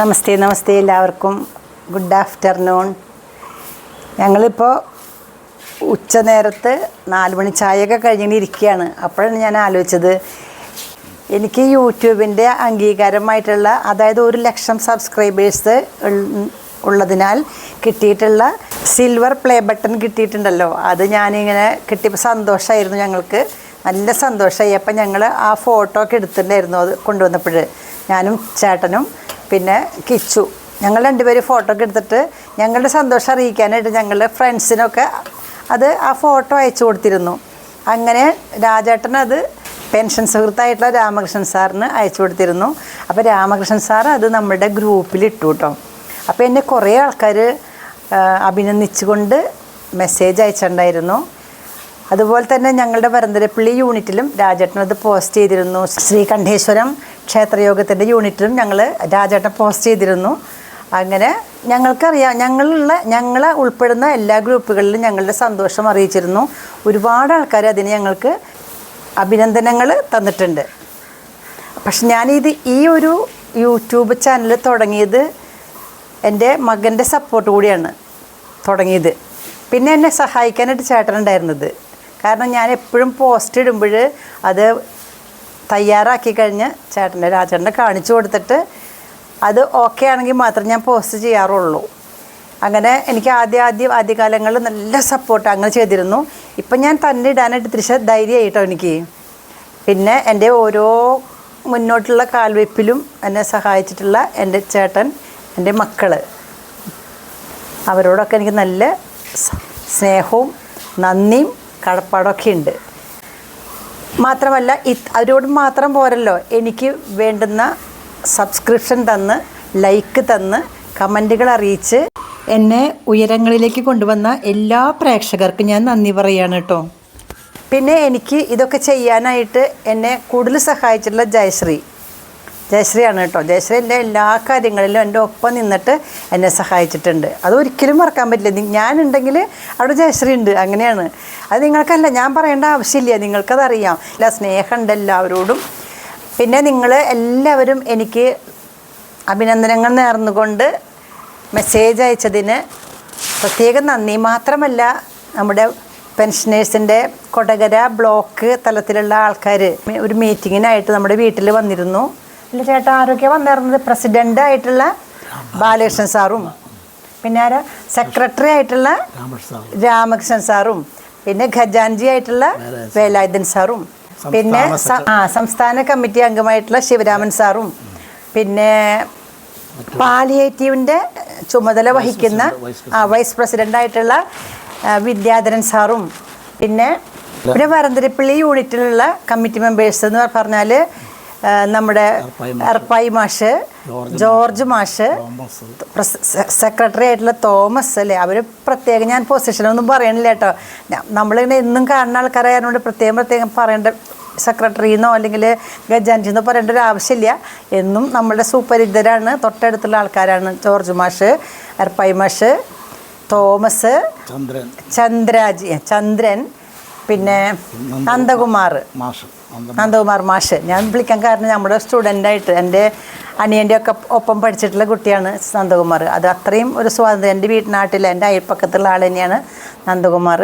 നമസ്തേ നമസ്തേ എല്ലാവർക്കും. Good afternoon ഞങ്ങളിപ്പോൾ ഉച്ച നേരത്ത് നാല് മണി ചായയൊക്കെ കഴിഞ്ഞിങ്ങനെ ഇരിക്കുകയാണ്. അപ്പോഴാണ് ഞാൻ ആലോചിച്ചത് എനിക്ക് യൂട്യൂബിന്റെ അംഗീകാരമായിട്ടുള്ള അതായത് ഒരു ലക്ഷം സബ്സ്ക്രൈബേഴ്സ് ഉള്ളതിനാൽ കിട്ടിയിട്ടുള്ള സിൽവർ പ്ലേ ബട്ടൺ കിട്ടിയിട്ടുണ്ടല്ലോ. അത് ഞാനിങ്ങനെ കിട്ടിയപ്പോൾ സന്തോഷമായിരുന്നു ഞങ്ങൾക്ക്. നല്ല സന്തോഷമായി അപ്പം ഞങ്ങൾ ആ ഫോട്ടോ ഒക്കെ എടുത്തിട്ടുണ്ടായിരുന്നു അത് കൊണ്ടുവന്നപ്പോൾ ഞാനും ചേട്ടനും പിന്നെ കിച്ചു. ഞങ്ങൾ രണ്ടുപേരും ഫോട്ടോ ഒക്കെ എടുത്തിട്ട് ഞങ്ങളുടെ സന്തോഷം അറിയിക്കാനായിട്ട് ഞങ്ങളുടെ ഫ്രണ്ട്സിനൊക്കെ അത് ആ ഫോട്ടോ അയച്ചു കൊടുത്തിരുന്നു. അങ്ങനെ രാജേട്ടൻ അത് പെൻഷൻ സുഹൃത്തായിട്ടുള്ള രാമകൃഷ്ണൻ സാറിന് അയച്ചു കൊടുത്തിരുന്നു. അപ്പോൾ രാമകൃഷ്ണൻ സാർ അത് നമ്മുടെ ഗ്രൂപ്പിൽ ഇട്ടു കേട്ടോ അപ്പോൾ എന്നെ കുറേ ആൾക്കാർ അഭിനന്ദിച്ചുകൊണ്ട് മെസ്സേജ് അയച്ചിട്ടുണ്ടായിരുന്നു. അതുപോലെ തന്നെ ഞങ്ങളുടെ വരന്തരപ്പള്ളി യൂണിറ്റിലും രാജേട്ടൻ അത് പോസ്റ്റ് ചെയ്തിരുന്നു. ശ്രീകണ്ഠേശ്വരം ക്ഷേത്രയോഗത്തിന്റെ യൂണിറ്റിലും ഞങ്ങൾ രാജേട്ടൻ പോസ്റ്റ് ചെയ്തിരുന്നു. അങ്ങനെ ഞങ്ങൾക്കറിയാം ഞങ്ങളുള്ള ഞങ്ങളെ ഉൾപ്പെടുന്ന എല്ലാ ഗ്രൂപ്പുകളിലും ഞങ്ങളുടെ സന്തോഷം അറിയിച്ചിരുന്നു. ഒരുപാട് ആൾക്കാർ അതിന് ഞങ്ങൾക്ക് അഭിനന്ദനങ്ങൾ തന്നിട്ടുണ്ട്. പക്ഷെ ഞാനിത് ഈ ഒരു യൂട്യൂബ് ചാനൽ തുടങ്ങിയത് എന്റെ മകന്റെ സപ്പോർട്ട് കൂടിയാണ് തുടങ്ങിയത്. പിന്നെ എന്നെ സഹായിക്കാനായിട്ട് ചേട്ടനുണ്ടായിരുന്നത്. കാരണം ഞാൻ എപ്പോഴും പോസ്റ്റ് ഇടുമ്പോൾ അത് തയ്യാറാക്കി കഴിഞ്ഞ് ചേട്ടന്റെ രാജേട്ടനെ കാണിച്ചു കൊടുത്തിട്ട് അത് ഓക്കെ ആണെങ്കിൽ മാത്രം ഞാൻ പോസ്റ്റ് ചെയ്യാറുള്ളൂ. അങ്ങനെ എനിക്ക് ആദ്യ ആദ്യം ആദ്യകാലങ്ങളിൽ നല്ല സപ്പോർട്ട് അങ്ങനെ ചെയ്തിരുന്നു. ഇപ്പം ഞാൻ തന്നെ ഇടാനായിട്ട് തിരിച്ച ധൈര്യമായിട്ടോ എനിക്ക്. പിന്നെ എന്റെ ഓരോ മുന്നോട്ടുള്ള കാൽവെപ്പിലും എന്നെ സഹായിച്ചിട്ടുള്ള എന്റെ ചേട്ടൻ എന്റെ മക്കൾ അവരോടൊക്കെ എനിക്ക് നല്ല സ്നേഹവും നന്ദിയും കടപ്പാടൊക്കെ ഉണ്ട്. മാത്രമല്ല അവരോട് മാത്രം പോരല്ലോ. എനിക്ക് വേണ്ടുന്ന സബ്സ്ക്രിപ്ഷൻ തന്ന് ലൈക്ക് തന്ന് കമന്റുകൾ അറിയിച്ച് എന്നെ ഉയരങ്ങളിലേക്ക് കൊണ്ടുവന്ന എല്ലാ പ്രേക്ഷകർക്കും ഞാൻ നന്ദി പറയുകയാണ് കേട്ടോ. പിന്നെ എനിക്ക് ഇതൊക്കെ ചെയ്യാനായിട്ട് എന്നെ കൂടുതൽ സഹായിച്ചിട്ടുള്ള ജയശ്രീ. ജയശ്രീയാണ് കേട്ടോ. ജയശ്രീ എന്റെ എല്ലാ കാര്യങ്ങളിലും എന്റെ ഒപ്പം നിന്നിട്ട് എന്നെ സഹായിച്ചിട്ടുണ്ട്. അത് ഒരിക്കലും മറക്കാൻ പറ്റില്ല. ഞാനുണ്ടെങ്കിൽ അവിടെ ജയശ്രീ ഉണ്ട്. അങ്ങനെയാണ്. അത് നിങ്ങൾക്കല്ല ഞാൻ പറയേണ്ട ആവശ്യമില്ല. നിങ്ങൾക്കതറിയാം. എല്ലാ സ്നേഹമുണ്ട് എല്ലാവരോടും. പിന്നെ നിങ്ങൾ എല്ലാവരും എനിക്ക് അഭിനന്ദനങ്ങൾ നേർന്നുകൊണ്ട് മെസ്സേജ് അയച്ചതിന് പ്രത്യേകം നന്ദി. മാത്രമല്ല നമ്മുടെ പെൻഷനേഴ്സിന്റെ കൊടകര ബ്ലോക്ക് തലത്തിലുള്ള ആൾക്കാർ ഒരു മീറ്റിങ്ങിനായിട്ട് നമ്മുടെ വീട്ടിൽ വന്നിരുന്നു. അല്ല ചേട്ടാ ആരൊക്കെ വന്നിരുന്നത് പ്രസിഡന്റ് ആയിട്ടുള്ള ബാലകൃഷ്ണൻ സാറും പിന്നെ ആരാ? സെക്രട്ടറി ആയിട്ടുള്ള രാമകൃഷ്ണൻ സാറും. പിന്നെ ഖജാൻജി ആയിട്ടുള്ള വേലായുധൻ സാറും. പിന്നെ ആ സംസ്ഥാന കമ്മിറ്റി അംഗമായിട്ടുള്ള ശിവരാമൻ സാറും പിന്നെ പാലിയേറ്റീവിന്റെ ചുമതല വഹിക്കുന്ന വൈസ് പ്രസിഡന്റ് ആയിട്ടുള്ള വിദ്യാധരൻ സാറും പിന്നെ പിന്നെ വരന്തരപ്പള്ളി യൂണിറ്റിലുള്ള കമ്മിറ്റി മെമ്പേഴ്സ് എന്ന് പറഞ്ഞാൽ നമ്മുടെ അർപ്പായി മാഷ്. ജോർജ് മാഷ്. സെക്രട്ടറി ആയിട്ടുള്ള തോമസ് അല്ലേ? അവർ പ്രത്യേകം ഞാൻ പൊസിഷനൊന്നും പറയണില്ല കേട്ടോ. നമ്മളിങ്ങനെ എന്നും കാണുന്ന ആൾക്കാരായതുകൊണ്ട് പ്രത്യേകം പ്രത്യേകം പറയേണ്ട സെക്രട്ടറിന്നോ അല്ലെങ്കിൽ ഗജാൻജിന്നോ പറയേണ്ട ഒരു ആവശ്യമില്ല. എന്നും നമ്മുടെ സുപരിചിതരാണ് തൊട്ടടുത്തുള്ള ആൾക്കാരാണ് ജോർജ് മാഷ് അർപ്പായി മാഷ് തോമസ് ചന്ദ്രൻ. ചന്ദ്രാജി ചന്ദ്രൻ പിന്നെ നന്ദകുമാർ. മാഷ്. നന്ദകുമാർ മാഷ്. ഞാൻ വിളിക്കാൻ കാരണം നമ്മുടെ സ്റ്റുഡന്റായിട്ട് എന്റെ അനിയന്റെ ഒക്കെ ഒപ്പം പഠിച്ചിട്ടുള്ള കുട്ടിയാണ് നന്ദകുമാർ. അത് അത്രയും ഒരു സ്വാതന്ത്ര്യം. എന്റെ വീട്ടിനാട്ടിൽ എന്റെ അയൽപ്പക്കത്തുള്ള ആൾ തന്നെയാണ് നന്ദകുമാർ.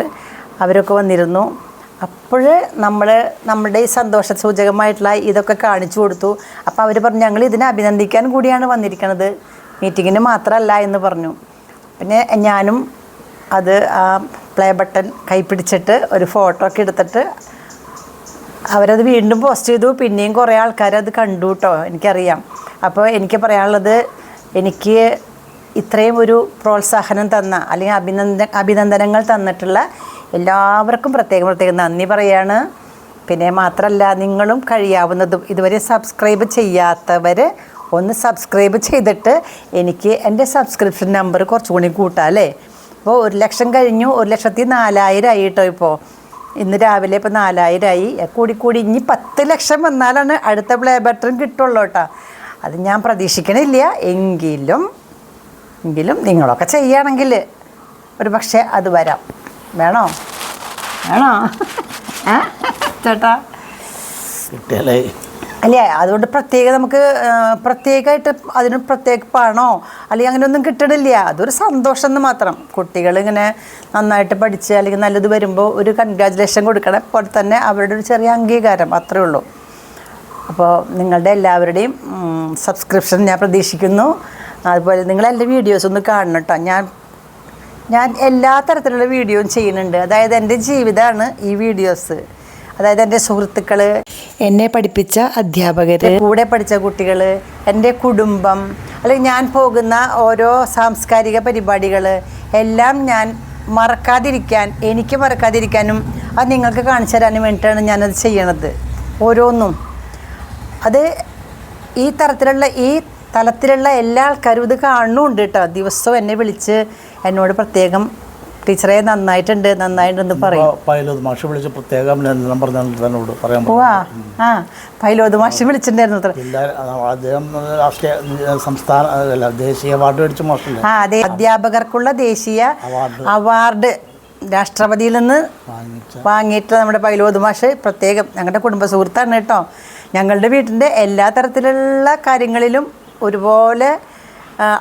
അവരൊക്കെ വന്നിരുന്നു. അപ്പോൾ നമ്മൾ നമ്മുടെ ഈ സന്തോഷ സൂചകമായിട്ടുള്ള ഇതൊക്കെ കാണിച്ചു കൊടുത്തു. അപ്പോൾ അവർ പറഞ്ഞു ഞങ്ങൾ ഇതിനെ അഭിനന്ദിക്കാൻ കൂടിയാണ് വന്നിരിക്കുന്നത് മീറ്റിങ്ങിന് മാത്രമല്ല എന്ന് പറഞ്ഞു. പിന്നെ ഞാനും അത് ആ പ്ലേ ബട്ടൺ കൈപ്പിടിച്ചിട്ട് ഒരു ഫോട്ടോ ഒക്കെ എടുത്തിട്ട് അവരത് വീണ്ടും പോസ്റ്റ് ചെയ്തു. പിന്നെയും കുറേ ആൾക്കാരത് കണ്ടു കേട്ടോ എനിക്കറിയാം. അപ്പോൾ എനിക്ക് പറയാനുള്ളത് എനിക്ക് ഇത്രയും ഒരു പ്രോത്സാഹനം തന്ന അല്ലെങ്കിൽ അഭിനന്ദ അഭിനന്ദനങ്ങൾ തന്നിട്ടുള്ള എല്ലാവർക്കും പ്രത്യേകം പ്രത്യേകം നന്ദി പറയാണ്. പിന്നെ മാത്രമല്ല നിങ്ങളും കഴിയാവുന്നതും ഇതുവരെ സബ്സ്ക്രൈബ് ചെയ്യാത്തവർ ഒന്ന് സബ്സ്ക്രൈബ് ചെയ്തിട്ട് എനിക്ക് എന്റെ സബ്സ്ക്രിപ്ഷൻ നമ്പർ കുറച്ചുകൂടി കൂട്ടാം അല്ലേ? അപ്പോൾ ഒരു ലക്ഷം കഴിഞ്ഞു ഒരു ലക്ഷത്തി നാലായിരം ആയിട്ടോ ഇപ്പോൾ. ഇന്ന് രാവിലെ ഇപ്പോൾ നാലായിരമായി കൂടി കൂടി ഇനി പത്ത് ലക്ഷം വന്നാലാണ് അടുത്ത പ്ലേ ബട്ടൺ കിട്ടുള്ളൂ കേട്ടോ. അത് ഞാൻ പ്രതീക്ഷിക്കണില്ല. എങ്കിലും എങ്കിലും നിങ്ങളൊക്കെ ചെയ്യുകയാണെങ്കിൽ ഒരു പക്ഷേ അത് വരാം. വേണോ? വേണോ? ചേട്ടാ? കിട്ടിയാലേ. അല്ലേ? അതുകൊണ്ട് പ്രത്യേക നമുക്ക് പ്രത്യേകമായിട്ട് അതിന് പ്രത്യേക പണോ അല്ലെങ്കിൽ അങ്ങനെയൊന്നും കിട്ടണില്ല. അതൊരു സന്തോഷം എന്ന് മാത്രം. കുട്ടികൾ ഇങ്ങനെ നന്നായിട്ട് പഠിച്ച് അല്ലെങ്കിൽ നല്ലത് വരുമ്പോൾ ഒരു കൺഗ്രാജുലേഷൻ കൊടുക്കണം പോലെ തന്നെ അവരുടെ ഒരു ചെറിയ അംഗീകാരം അത്രേ ഉള്ളൂ. അപ്പോൾ നിങ്ങളുടെ എല്ലാവരുടെയും സബ്സ്ക്രിപ്ഷൻ ഞാൻ പ്രതീക്ഷിക്കുന്നു. അതുപോലെ നിങ്ങൾ എന്റെ വീഡിയോസ് ഒന്ന് കാണണം കേട്ടോ. ഞാൻ ഞാൻ എല്ലാ തരത്തിലുള്ള വീഡിയോയും ചെയ്യുന്നുണ്ട്. അതായത് എന്റെ ജീവിതമാണ് ഈ വീഡിയോസ് അതായത് എന്റെ സുഹൃത്തുക്കൾ എന്നെ പഠിപ്പിച്ച അധ്യാപകർ കൂടെ പഠിച്ച കുട്ടികൾ എന്റെ കുടുംബം അല്ലെങ്കിൽ ഞാൻ പോകുന്ന ഓരോ സാംസ്കാരിക പരിപാടികൾ എല്ലാം ഞാൻ മറക്കാതിരിക്കാൻ എനിക്ക് മറക്കാതിരിക്കാനും അത് നിങ്ങൾക്ക് കാണിച്ചു തരാനും വേണ്ടിയിട്ടാണ് ഞാനത് ചെയ്യണത് ഓരോന്നും. അത് ഈ തരത്തിലുള്ള ഈ തലത്തിലുള്ള എല്ലാ ആൾക്കാരും ഇത് കാണുന്നുണ്ട് കേട്ടോ. ദിവസവും എന്നെ വിളിച്ച് എന്നോട് പ്രത്യേകം ടീച്ചറെ നന്നായിട്ടുണ്ട് നന്നായിട്ടുണ്ടെന്ന് പറയും. പൈലത് മാഷ് വിളിച്ച് പ്രത്യേകം അഭിനന്ദനം പറഞ്ഞാൽ തന്നോട് പറയാൻ പോവാ ആ പൈലോത് മാഷി വിളിച്ചിട്ടുണ്ടായിരുന്നു അത്ര. ജില്ലാ അദ്ദേഹം രാഷ്ട്രീയ സംസ്ഥാന അല്ല ദേശീയ അവാർഡ് മേടിച്ച മാഷല്ലേ? ആ അതെ അധ്യാപകർക്കുള്ള ദേശീയ അവാർഡ്. രാഷ്ട്രപതിയിൽ നിന്ന് വാങ്ങിയിട്ട് നമ്മുടെ പൈലോത് മാഷ് പ്രത്യേകം ഞങ്ങളുടെ കുടുംബ സുഹൃത്താണ് കേട്ടോ. ഞങ്ങളുടെ വീട്ടിന്റെ എല്ലാ തരത്തിലുള്ള കാര്യങ്ങളിലും ഒരുപോലെ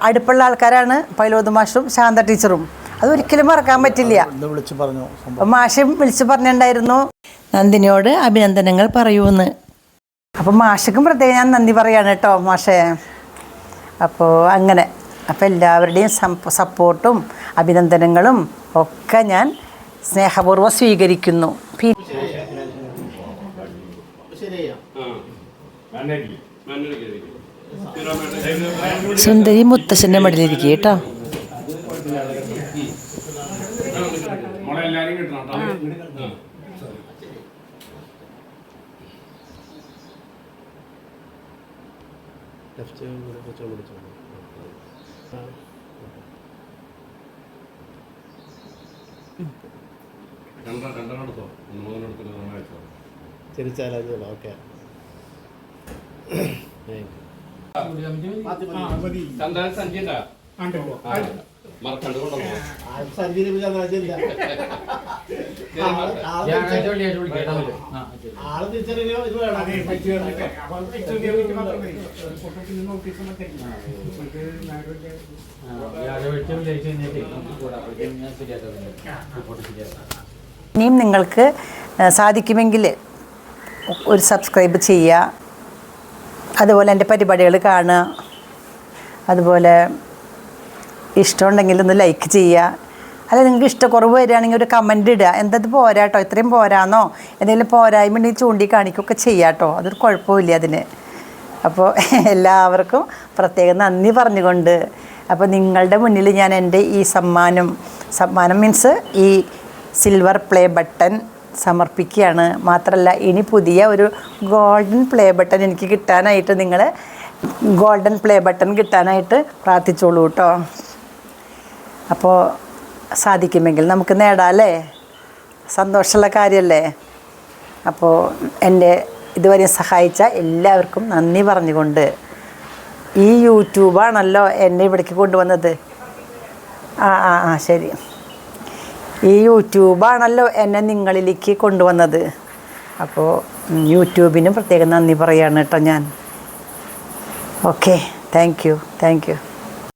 അടുപ്പുള്ള ആൾക്കാരാണ് പൈലോത് മാഷും ശാന്ത ടീച്ചറും. അതൊരിക്കലും മറക്കാൻ പറ്റില്ല. മാഷം വിളിച്ചു പറഞ്ഞു സംഭവം. അപ്പം മാഷും വിളിച്ച് പറഞ്ഞിട്ടുണ്ടായിരുന്നു. നന്ദിനിയോട് അഭിനന്ദനങ്ങൾ പറയൂന്ന്. അപ്പോൾ മാഷക്കും പ്രത്യേകം ഞാൻ നന്ദി പറയാണ് കേട്ടോ മാഷേ. അപ്പോൾ അങ്ങനെ. അപ്പോൾ എല്ലാവരുടെയും സപ്പോർട്ടും അഭിനന്ദനങ്ങളും ഒക്കെ ഞാൻ സ്നേഹപൂർവം സ്വീകരിക്കുന്നു. സുന്ദരി മുത്തശ്ശന്റെ മടിയിലിരിക്കുക കേട്ടോ മോളെ എല്ലാരും കിട്ടണം കേട്ടോ രണ്ട രണ്ടെണ്ണം എടുത്തോ ഒന്ന് മൂന്നെണ്ണം എടുത്തിട്ട് നമ്മൾ അയച്ചോ? തിരിച്ചാലോചന ഓക്കെ. ചന്ദന സഞ്ചിണ്ടാ മറക്കണ്ട് കൊണ്ടുവന്നോ ആൾ തിരിച്ചറിയോ ഇത് വേണം. ഇനിയും നിങ്ങൾക്ക് സാധിക്കുമെങ്കിൽ ഒരു സബ്സ്ക്രൈബ് ചെയ്യുക. അതുപോലെ എന്റെ പരിപാടികൾ കാണുക. അതുപോലെ ഇഷ്ടമുണ്ടെങ്കിൽ ഒന്ന് ലൈക്ക് ചെയ്യുക. അല്ല നിങ്ങൾക്ക് ഇഷ്ടക്കുറവ് വരികയാണെങ്കിൽ ഒരു കമന്റ് ഇടുക. എന്തത് പോരാട്ടോ ഇത്രയും പോരാന്നോ? എന്തെങ്കിലും പോരായ്മ ഉണ്ടെങ്കിൽ ചൂണ്ടി കാണിക്കുകയൊക്കെ ചെയ്യാട്ടോ അതൊരു കുഴപ്പമില്ല അതിന്. അപ്പോൾ എല്ലാവർക്കും പ്രത്യേകം നന്ദി പറഞ്ഞുകൊണ്ട്. അപ്പോൾ നിങ്ങളുടെ മുന്നിൽ ഞാൻ എന്റെ ഈ സമ്മാനം സമ്മാനം മീൻസ് ഈ സിൽവർ പ്ലേ ബട്ടൺ സമർപ്പിക്കുകയാണ്. മാത്രമല്ല ഇനി പുതിയ ഒരു ഗോൾഡൻ പ്ലേ ബട്ടൺ എനിക്ക് കിട്ടാനായിട്ട് നിങ്ങൾ ഗോൾഡൻ പ്ലേ ബട്ടൺ കിട്ടാനായിട്ട് പ്രാർത്ഥിച്ചോളൂ കേട്ടോ അപ്പോൾ സാധിക്കുമെങ്കിൽ നമുക്ക് നേടാമല്ലേ സന്തോഷമുള്ള കാര്യമല്ലേ? അപ്പോൾ എന്റെ ഇതുവരെ സഹായിച്ച എല്ലാവർക്കും നന്ദി പറഞ്ഞുകൊണ്ട് ഈ യൂട്യൂബാണല്ലോ എന്നെ ഇവിടേക്ക് കൊണ്ടുവന്നത്. ആ ആ ആ ശരി. ഈ യൂട്യൂബാണല്ലോ എന്നെ നിങ്ങളിലേക്ക് കൊണ്ടുവന്നത്. അപ്പോൾ യൂട്യൂബിനും പ്രത്യേകം നന്ദി പറയുകയാണ് കേട്ടോ ഞാൻ. Okay thank you thank you.